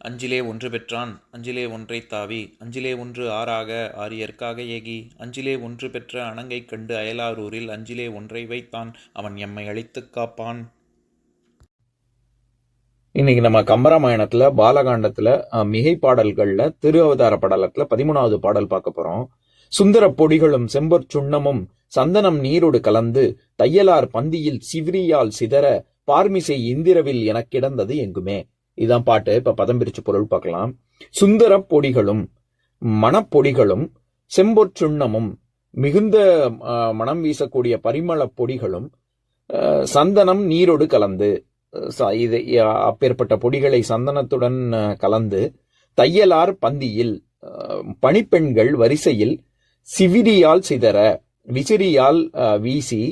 அஞ்சிலே ஒன்று பெற்றான் அஞ்சிலே ஒன்றை தாவி அஞ்சிலே ஒன்று ஆறாக ஆரியற்காக ஏகி அஞ்சிலே ஒன்று பெற்ற அணங்கை கண்டு அயலாரூரில் அஞ்சிலே ஒன்றை வைத்தான் அவன் எம்மை அழித்துக் காப்பான். இன்னைக்கு நம்ம கம்பராமாயணத்துல பாலகாண்டத்துல அஹ், மிகை பாடல்கள்ல திரு அவதார படலத்துல பதிமூணாவது பாடல் பார்க்க போறோம். சுந்தர பொடிகளும் செம்பொற் சுண்ணமும் சந்தனம் நீரோடு கலந்து தையலார் பந்தியில் சிவிரியால் சிதற பார்மிசை இந்திரவில் எனக்கிடந்தது எங்குமே. இதான் பாட்டு. இப்ப பதம் பிரிச்சு பொருள் பார்க்கலாம். சுந்தர பொடிகளும் மணப்பொடிகளும் செம்பொற்சுண்ணமும் மிகுந்த மனம் வீசக்கூடிய பரிமள பொடிகளும் சந்தனம் நீரோடு கலந்து ச- இது அப்பேற்பட்ட பொடிகளை சந்தனத்துடன் கலந்து தையலார் பந்தியில் பணிப்பெண்கள் வரிசையில் சிவிரியால் சிதற விசிறியால் வீசி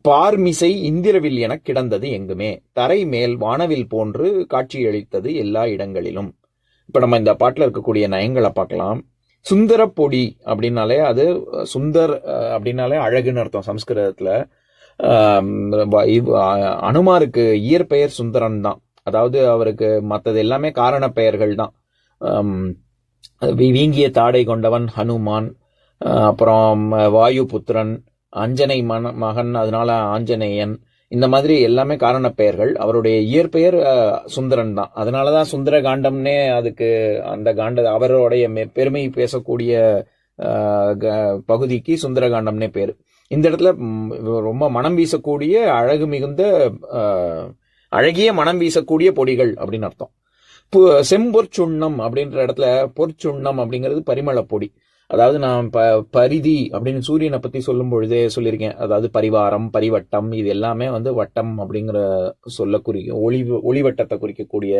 பார்மிசை இந்திரவில் என கிடந்தது எங்குமே. தரை மேல் வானவில் போன்று காட்சியளித்தது எல்லா இடங்களிலும். இப்ப நம்ம இந்த பாட்டில் இருக்கக்கூடிய நயங்களை பார்க்கலாம். சுந்தர பொடி அப்படின்னாலே அது சுந்தர் அப்படின்னாலே அழகுன்னு அர்த்தம் சம்ஸ்கிருதத்துல. இவ்- அனுமாருக்கு இயற்பெயர் சுந்தரன் தான். அதாவது அவருக்கு மற்றது எல்லாமே காரண பெயர்கள் தான் வீங்கிய தாடை கொண்டவன் ஹனுமான் அப்புறம் வாயு புத்திரன் அஞ்சனை மன மகன் அதனால ஆஞ்சநேயன் இந்த மாதிரி எல்லாமே காரண பெயர்கள். அவருடைய இயற்பெயர் சுந்தரன் தான். அதனால தான் சுந்தர காண்டம்னே அதுக்கு அந்த காண்ட அவருடைய பெருமை பேசக்கூடிய க- பகுதிக்கு சுந்தரகாண்டம்னே பேர். இந்த இடத்துல ரொம்ப மனம் வீசக்கூடிய அழகு மிகுந்த அழகிய மனம் வீசக்கூடிய பொடிகள் அப்படின்னு அர்த்தம். பு- செம்பொற்சுண்ணம் அப்படின்ற இடத்துல பொற்சுண்ணம் அப்படிங்கிறது பரிமள பொடி. அதாவது நான் ப பரிதி அப்படின்னு சூரியனை பற்றி சொல்லும் பொழுதே சொல்லியிருக்கேன். அதாவது பரிவாரம் பரிவட்டம் இது எல்லாமே வந்து வட்டம் அப்படிங்கிற சொல்ல குறிக்கும் ஒளி ஒளிவட்டத்தை குறிக்கக்கூடிய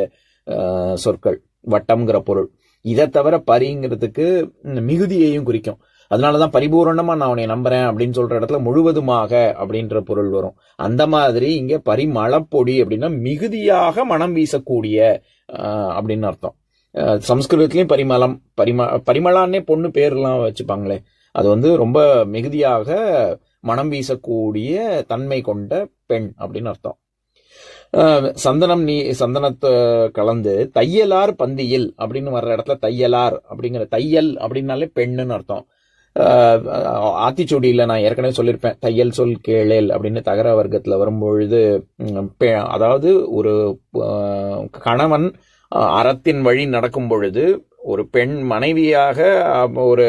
சொற்கள். வட்டம்ங்கிற பொருள். இதை தவிர பரிங்கிறதுக்கு மிகுதியையும் குறிக்கும். அதனாலதான் பரிபூரணமாக நான் உன்னை நம்புறேன் அப்படின்னு சொல்ற இடத்துல முழுவதுமாக அப்படின்ற பொருள் வரும். அந்த மாதிரி இங்கே பரிமளப்பொடி அப்படின்னா மிகுதியாக மனம் வீசக்கூடிய அப்படின்னு அர்த்தம். சம்ஸ்கிருதத்துலேயும் பரிமளம் பரிம பரிமளான்னே பொண்ணு பேர்லாம் வச்சுப்பாங்களே. அது வந்து ரொம்ப மிகுதியாக மனம் வீசக்கூடிய தன்மை கொண்ட பெண் அப்படின்னு அர்த்தம். சந்தனம் நீ சந்தனத்தை கலந்து தையலார் பந்தியில் அப்படின்னு வர்ற இடத்துல தையலார் அப்படிங்கிற தையல் அப்படின்னாலே பெண்ணுன்னு அர்த்தம். ஆத்திச்சூடியில் நான் ஏற்கனவே சொல்லியிருப்பேன் தையல் சொல் கேளேல் அப்படின்னு தகர வர்க்கத்தில் வரும்பொழுது பெ- அதாவது ஒரு கணவன் அறத்தின் வழி நடக்கும் பொழுது ஒரு பெண் மனைவியாக ஒரு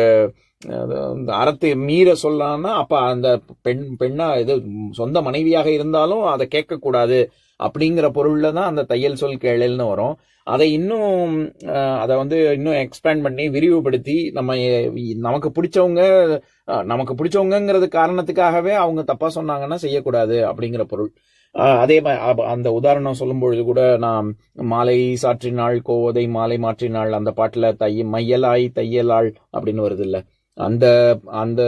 அறத்தை மீற சொல்லான்னா அப்ப அந்த பெண் பெண்ணா இது சொந்த மனைவியாக இருந்தாலும் அதை கேட்கக்கூடாது அப்படிங்கிற பொருள்ல தான் அந்த தையல் சொல் கேளல்னு வரும். அதை இன்னும் அதை வந்து இன்னும் எக்ஸ்பேண்ட் பண்ணி விரிவுபடுத்தி நம்ம நமக்கு பிடிச்சவங்க நமக்கு பிடிச்சவங்கங்கிறது காரணத்துக்காகவே அவங்க தப்பா சொன்னாங்கன்னா செய்யக்கூடாது அப்படிங்கிற பொருள். அதே அந்த உதாரணம் சொல்லும் பொழுது கூட நான் மாலை சாற்றினாள் கோதை மாலை மாற்றினாள் அந்த பாட்டில் தைய மையலாய் தையலாள் அப்படின்னு வருது இல்லை அந்த அந்த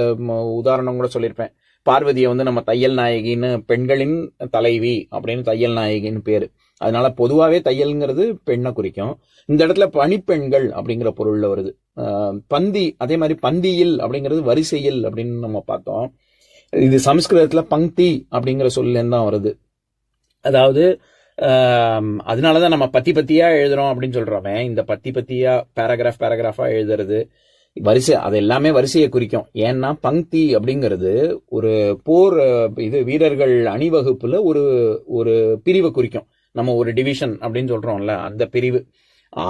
உதாரணம் கூட சொல்லியிருப்பேன். பார்வதியை வந்து நம்ம தையல் நாயகின்னு பெண்களின் தலைவி அப்படின்னு தையல் நாயகின்னு பேர். அதனால பொதுவாகவே தையல்ங்கிறது பெண்ணை குறிக்கும். இந்த இடத்துல பணிப்பெண்கள் அப்படிங்கிற பொருள்ல வருது. பந்தி அதே மாதிரி பந்தியில் அப்படிங்கிறது வரிசையில் அப்படின்னு நம்ம பார்த்தோம். இது சமஸ்கிருதத்துல பங்கி அப்படிங்கிற சொல்லேருந்து தான் வருது. அதாவது அதனால தான் நம்ம பத்தி பத்தியா எழுதுறோம் அப்படின்னு சொல்கிறவன் இந்த பத்தி பத்தியா பேராகிராஃப் பேராகிராஃபா எழுதுறது வரிசை அது எல்லாமே வரிசையை குறிக்கும். ஏன்னா பங்கி அப்படிங்கிறது ஒரு போர் இது வீரர்கள் அணிவகுப்புல ஒரு ஒரு பிரிவை குறிக்கும். நம்ம ஒரு டிவிஷன் அப்படின்னு சொல்றோம்ல அந்த பிரிவு.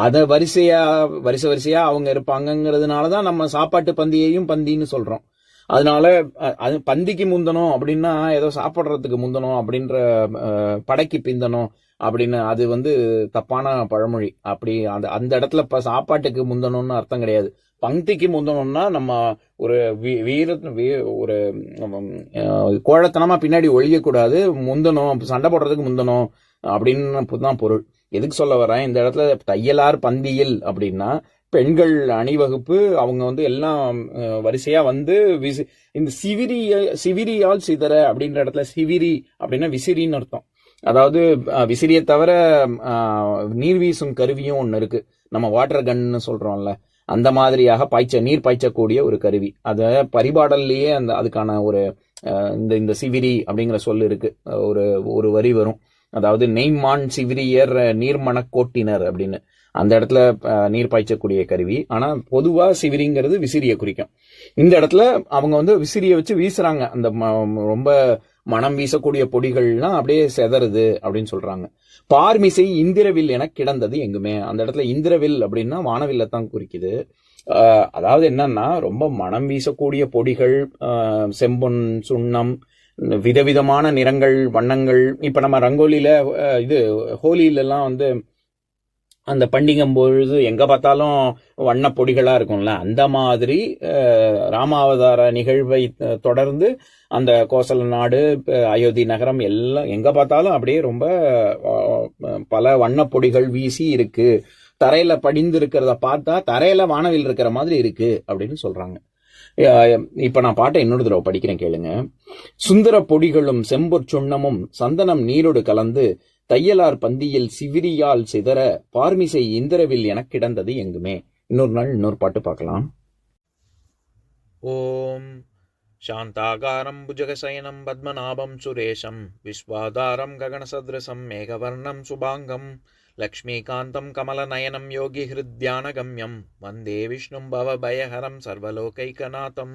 அதை வரிசையா வரிசை வரிசையா அவங்க இருப்பாங்கங்கிறதுனால தான் நம்ம சாப்பாட்டு பந்தியையும் பந்தின்னு சொல்றோம். அதனால அது பந்திக்கு முந்தணும் அப்படின்னா ஏதோ சாப்பிட்றதுக்கு முந்தணும் அப்படின்ற படைக்கு பிந்தணும் அப்படின்னு அது வந்து தப்பான பழமொழி. அப்படி அந்த அந்த இடத்துல இப்போ சாப்பாட்டுக்கு முந்தணும்னு அர்த்தம் கிடையாது. பங்கிக்கு முந்தணும்னா நம்ம ஒரு வீ- வீர வீ- ஒரு கோழத்தனமா பின்னாடி ஒழியக்கூடாது. முந்தணும் சண்டை போடுறதுக்கு முந்தணும் அப்படின்னு தான் பொருள். எதுக்கு சொல்ல வரேன்? இந்த இடத்துல தையலார் பந்தியில் அப்படின்னா பெண்கள் அணிவகுப்பு அவங்க வந்து எல்லாம் வரிசையாக வரிசையா வந்து விசி- இந்த சிவிரி சிவிரியால் சிதற அப்படின்ற இடத்துல சிவிரி அப்படின்னா விசிறின்னு அர்த்தம். அதாவது விசிறியை தவிர நீர்வீசும் நீர் வீசும் கருவியும் ஒன்று இருக்கு. நம்ம வாட்டர் கன்னு சொல்றோம்ல. அந்த மாதிரியாக பாய்ச்ச நீர் பாய்ச்சக்கூடிய ஒரு கருவி. அதை பரிபாடல்லையே அந்த அதுக்கான ஒரு இந்த இந்த சிவிரி அப்படிங்கிற சொல் இருக்கு. ஒரு ஒரு வரி வரும். அதாவது நெய்மான் சிவிரியர் நீர்மணக் கோட்டினர் அப்படின்னு. அந்த இடத்துல நீர் பாய்ச்சக்கூடிய கருவி. ஆனா பொதுவா சிவிரிங்கிறது விசிறியை குறிக்கும். இந்த இடத்துல அவங்க வந்து விசிறியை வச்சு வீசுறாங்க. அந்த ம- ரொம்ப மனம் வீசக்கூடிய பொடிகள்லாம் அப்படியே செதறுது அப்படின்னு சொல்றாங்க. பார்மிசை இந்திரவில் என கிடந்தது எங்குமே. அந்த இடத்துல இந்திரவில் அப்படின்னா வானவில்ல தான் குறிக்குது. அதாவது என்னன்னா ரொம்ப மனம் வீசக்கூடிய பொடிகள் செம்பொன் சுண்ணம் விதவிதமான நிறங்கள் வண்ணங்கள். இப்ப நம்ம ரங்கோலியில இது ஹோலியிலலாம் வந்து அந்த பண்டிகம் பொழுது எங்க பார்த்தாலும் வண்ண பொடிகளா இருக்கும்ல அந்த மாதிரி ராமாவதார நிகழ்வை தொடர்ந்து அந்த கோசல நாடு அயோத்தி நகரம் எல்லாம் எங்க பார்த்தாலும் அப்படியே ரொம்ப பல வண்ணப்பொடிகள் வீசி இருக்கு. தரையில படிந்து இருக்கிறத பார்த்தா தரையில வானவில் இருக்கிற மாதிரி இருக்கு அப்படின்னு சொல்றாங்க. இப்ப நான் பாட்டை இன்னொரு தடவை படிக்கிறேன் கேளுங்க. சுந்தர பொடிகளும் செம்பொற் சுண்ணமும் சந்தனம் நீரோடு கலந்து தையலார் பந்தியில் சிவிரியால் சிதற பார்மிசை இந்திரவில் எனக் கிடந்தது எங்குமே இன்னொரு நாள் இன்னொரு பாட்டு பார்க்கலாம் ॐ शान्ताकारं भुजगशयनं पद्मनाभं सुरेशं विश्वाधारं गगनसदृशं मेघवर्णं शुभाङ्गं लक्ष्मीकान्तं कमलनयनं योगिहृद्यानगम्यं वन्दे विष्णुं भवभयहरं सर्वलोकैकनाथम्